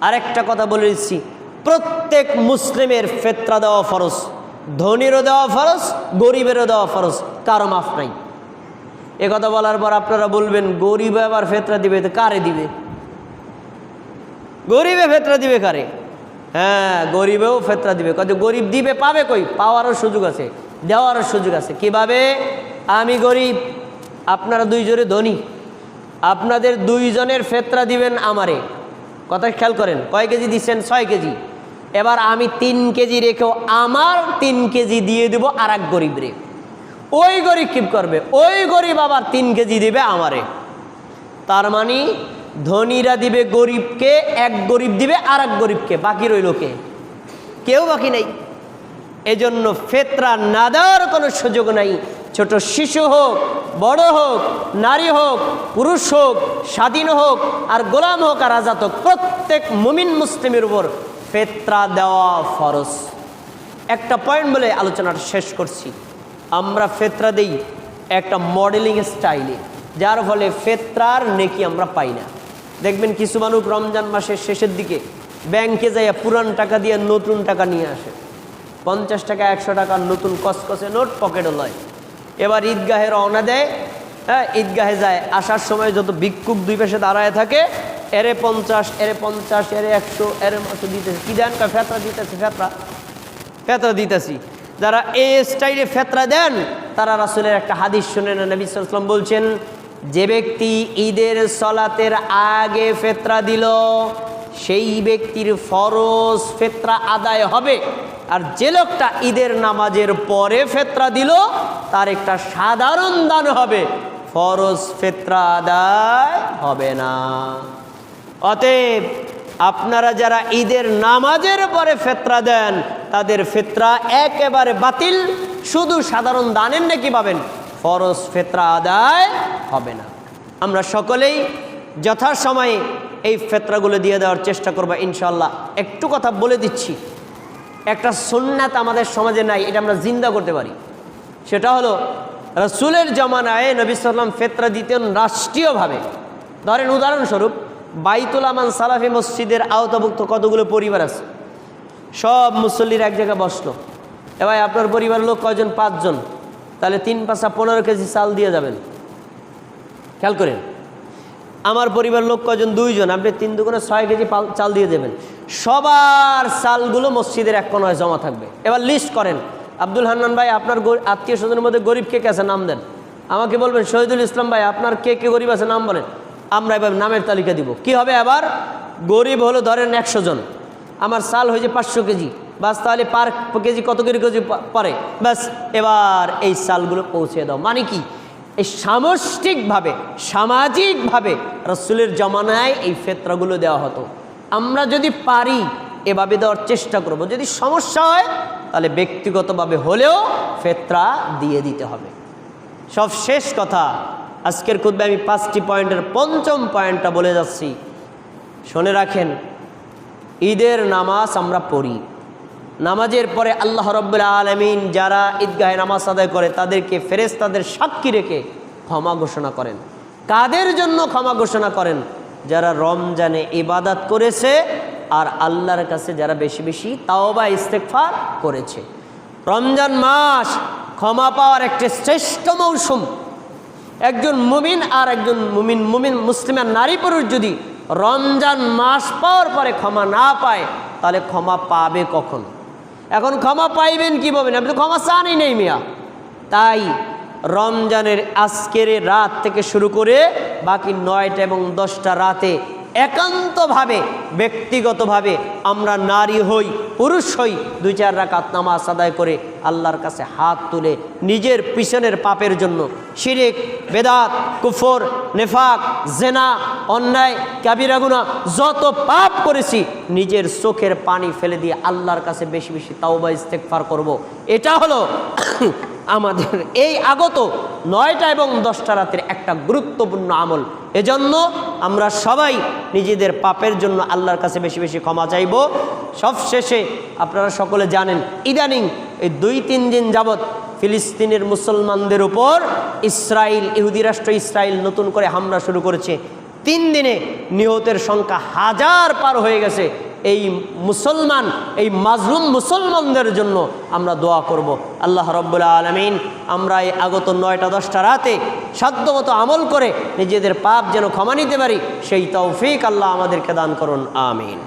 আরেকটা কথা বলে দিচ্ছি। প্রত্যেক মুসলিমের ফেতরা দেওয়া ফরজ, ধনীরও দেওয়া ফরজ, গরিবেরও দেওয়া ফরজ, কারও মাফ নাই। এ কথা বলার পর আপনারা বলবেন, গরিবে আবার ফেতরা দিবে, তো কারে দিবে? গরিবে ফেতরা দিবে কারে? হ্যাঁ গরিবেও ফেতরা দিবে। কত গরিব দিবে পাবে কই? পাওয়ারও সুযোগ আছে, দেওয়ারও সুযোগ আছে। কীভাবে? আমি গরিব, আপনারা দুইজনে ধনী। আপনাদের দুইজনের ফেতরা দিবেন আমারে। কথা খেয়াল করেন, কয় কেজি দিচ্ছেন? ছয় কেজি। এবার আমি তিন কেজি রেখেও আমার তিন কেজি দিয়ে দেব আর এক গরিব রে। ওই গরিব কি করবে? ওই গরিব আবার তিন কেজি দিবে আমারে। তার মানে ধনীরা দিবে গরিবকে, এক গরিব দিবে আর এক গরিবকে। বাকি রইল কে? কেউ বাকি নেই। এজন্য ফেতরা না দেওয়ার কোনো সুযোগ নাই। ছোট শিশু হোক, বড় হোক, নারী হোক, পুরুষ হোক, স্বাধীন হোক আর গোলাম হোক আর আজাদ হোক, প্রত্যেক মুমিন মুসলিমের উপর ফেতরা দেওয়া ফরজ। একটা পয়েন্ট বলে আলোচনাটা শেষ করছি। আমরা ফেতরা দেই একটা মডেলিং স্টাইলে যার ফলে ফেতরার নেকি আমরা পাই না। দেখবেন কিছু মানুষ রমজান মাসের শেষের দিকে ব্যাংকে যাইয়া পুরান টাকা দিয়ে নতুন টাকা নিয়ে আসে। পঞ্চাশ টাকা, একশো টাকার নতুন কসকসে নোট পকেটও লয়। এবার ঈদগাহে রওনা দেয়। হ্যাঁ ঈদগাহে যায়। আসার সময় যত ভিক্ষুক দুই পাশে দাঁড়ায় থাকে, এরে পঞ্চাশ এরে পঞ্চাশ, এরে একশো, এরে মতো দিতেছে। কি দেন? ফেতরা দিতেছে, ফেতরা। ফেতরা দিতেছি। যারা এই স্টাইলে ফেতরা দেন, তারা রাসুলের একটা হাদিস শুনে না নবী বলছেন, যে ব্যক্তি ঈদের সলাতের আগে ফেতরা দিল, সেই ব্যক্তির ফরজ ফেতরা আদায় হবে। আর যে লোকটা ঈদের নামাজের পরে ফেতরা দিল, তার একটা সাধারণ দান হবে। ফরজ ফেতরা আদায় হবে না। অতএব আপনারা যারা ঈদের নামাজের পরে ফেতরা দেন, তাদের ফেতরা একেবারে বাতিল। শুধু সাধারণ দানের নাকি পাবেন, ফরজ ফেতরা আদায় হবে না। আমরা সকলেই যথাসময়ে এই ফেতরাগুলো দিয়ে দেওয়ার চেষ্টা করব ইনশাল্লাহ একটু কথা বলে দিচ্ছি। একটা সুন্নাত আমাদের সমাজে নাই, এটা আমরা জিন্দা করতে পারি। সেটা হলো, রসুলের জমানায় নবী সাল্লাম ফেতরা দিতেন রাষ্ট্রীয়ভাবে। ধরেন উদাহরণস্বরূপ, বাইতুল আমান সালাফি মসজিদের আওতাভুক্ত কতগুলো পরিবার আছে? সব মুসল্লির এক জায়গায় বসল। এবার আপনার পরিবারের লোক কয়জন? পাঁচজন। তাহলে তিন পাঁচা পনেরো কেজি চাল দিয়ে যাবেন। খেয়াল করেন। আমার পরিবার লোক কজন? দুইজন। আপনি তিন দুগুণে ছয় কেজি চাল দিয়ে দেবেন। সবার চালগুলো মসজিদের এক কোনায় জমা থাকবে। এবার লিস্ট করেন। আব্দুল হান্নান ভাই, আপনার আত্মীয় স্বজনের মধ্যে গরিব কে কে আছে? নাম দেন। আমাকে বলবেন, শহীদুল ইসলাম ভাই, আপনার কে কে গরিব আছে? নাম বলেন। আমরা এবার নামের তালিকা দিব। কি হবে আবার গরিব হলো ধরেন একশো জন। আমার চাল হয়েছে পাঁচশো কেজি। বাস তাহলে পার কেজি কত কেজি কেজি পরে ব্যাস এবার এই চালগুলো পৌঁছে দাও। মানে কি? এই সামষ্টিকভাবে, সামাজিকভাবে রসুলের জমানায় এই ফেতরাগুলো দেওয়া হতো। আমরা যদি পারি এভাবে দেওয়ার চেষ্টা করব। যদি সমস্যা হয়, তাহলে ব্যক্তিগতভাবে হলেও ফেতরা দিয়ে দিতে হবে। সব শেষ কথা। আজকের খুদ্ে আমি পাঁচটি পয়েন্টের পঞ্চম পয়েন্টটা বলে যাচ্ছি। শুনে রাখেন, ঈদের নামাজ আমরা পড়ি। নামাজের পরে আল্লাহ রব্বুল্লা আলমিন যারা ঈদগাহে নামাজ আদায় করে, তাদেরকে ফেরেস তাদের সাক্ষী রেখে ক্ষমা ঘোষণা করেন। কাদের জন্য ক্ষমা ঘোষণা করেন? যারা রমজানে ইবাদাত করেছে আর আল্লাহর কাছে যারা বেশি বেশি তাও বা ইস্তেকফার করেছে। রমজান মাস ক্ষমা পাওয়ার একটি শ্রেষ্ঠ মৌসুম। একজন মুমিন আর একজন মুমিন মুমিন মুসলিমের নারী পুরুষ যদি রমজান মাস পাওয়ার পরে ক্ষমা না পায়, তাহলে ক্ষমা পাবে কখন? এখন ক্ষমা পাইবেন কি পাবেন আপনি তো ক্ষমা চানই নেই মিয়া। তাই রমজানের আজকের রাত থেকে শুরু করে বাকি নয়টা এবং দশটা রাতে একান্তভাবে, ব্যক্তিগতভাবে আমরা নারী হই, পুরুষ হই, দুই চার রাকাত নামাজ আদায় করে আল্লাহর কাছে হাত তুলে নিজের পিছনের পাপের জন্য শিরিক, বেদাত, কুফর, নেফাক, জেনা, অন্যায় কাবিরাগুনা যত পাপ করেছি, নিজের চোখের পানি ফেলে দিয়ে আল্লাহর কাছে বেশি বেশি তাওবা ইস্তেকফার করব। এটা হলো আমাদের এই আগত নয়টা এবং দশটা রাতের একটা গুরুত্বপূর্ণ আমল এজন্য আমরা সবাই নিজেদের পাপের জন্য আল্লাহর কাছে বেশি বেশি ক্ষমা চাইব। সব শেষে আপনারা সকলে জানেন, ইদানিং এই দুই তিন দিন যাবৎ ফিলিস্তিনের মুসলমানদের উপর ইসরায়েল ইহুদি রাষ্ট্র ইসরায়েল নতুন করে হামলা শুরু করেছে। তিন দিনে নিহতের সংখ্যা হাজার পার হয়ে গেছে। এই মুসলমান, এই মাজলুম মুসলমানদের জন্য আমরা দোয়া করব। আল্লাহ রব্বুল্লা আলমিন, আমরা এই আগত নয়টা দশটা রাতে সাধ্যমতো আমল করে নিজেদের পাপ যেন ক্ষমা নিতে পারি, সেই তৌফিক আল্লাহ আমাদেরকে দান করুন, আমিন।